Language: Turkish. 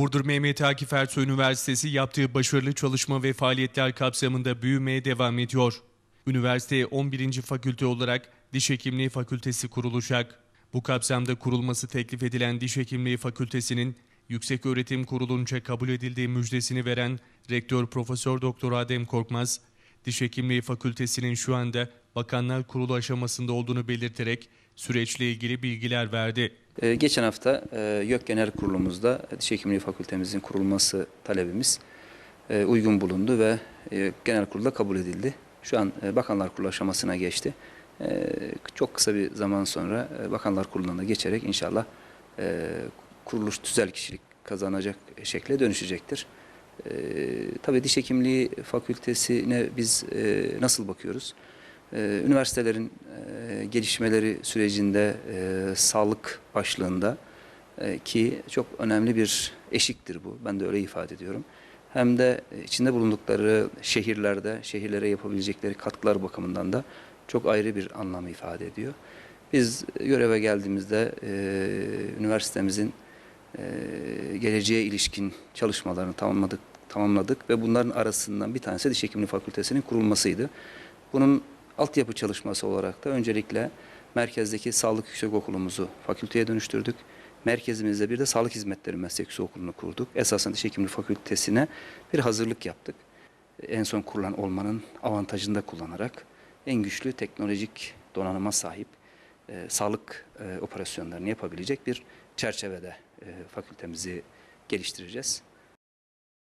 Burdur Mehmet Akif Ersoy Üniversitesi yaptığı başarılı çalışma ve faaliyetler kapsamında büyümeye devam ediyor. Üniversiteye 11. fakülte olarak Diş Hekimliği Fakültesi kurulacak. Bu kapsamda kurulması teklif edilen Diş Hekimliği Fakültesi'nin Yüksek Öğretim Kurulu'nca kabul edildiği müjdesini veren Rektör Profesör Doktor Adem Korkmaz, Diş Hekimliği Fakültesi'nin şu anda Bakanlar Kurulu aşamasında olduğunu belirterek süreçle ilgili bilgiler verdi. Ee, Geçen hafta e, YÖK Genel Kurulumuzda Diş Hekimliği Fakültemizin kurulması talebimiz e, uygun bulundu ve e, genel kurulda kabul edildi. Şu an Bakanlar Kurulu aşamasına geçti. Çok kısa bir zaman sonra Bakanlar Kurulu'na geçerek inşallah e, kuruluş tüzel kişilik kazanacak şekle dönüşecektir. Tabii Diş Hekimliği Fakültesine biz nasıl bakıyoruz? Ee, üniversitelerin e, gelişmeleri sürecinde e, sağlık başlığında e, ki çok önemli bir eşiktir bu. Ben de öyle ifade ediyorum. Hem de içinde bulundukları şehirlerde, şehirlere yapabilecekleri katkılar bakımından da çok ayrı bir anlam ifade ediyor. Biz göreve geldiğimizde e, üniversitemizin e, geleceğe ilişkin çalışmalarını tamamladık, tamamladık ve bunların arasından bir tanesi Diş Hekimliği Fakültesi'nin kurulmasıydı. Bunun altyapı çalışması olarak da öncelikle merkezdeki Sağlık Yüksekokulumuzu fakülteye dönüştürdük. Merkezimizde bir de Sağlık Hizmetleri Meslek Yüksekokulunu kurduk. Esasen Diş Hekimliği Fakültesine bir hazırlık yaptık. En son kurulan olmanın avantajını da kullanarak en güçlü teknolojik donanıma sahip e, sağlık e, operasyonlarını yapabilecek bir çerçevede e, fakültemizi geliştireceğiz.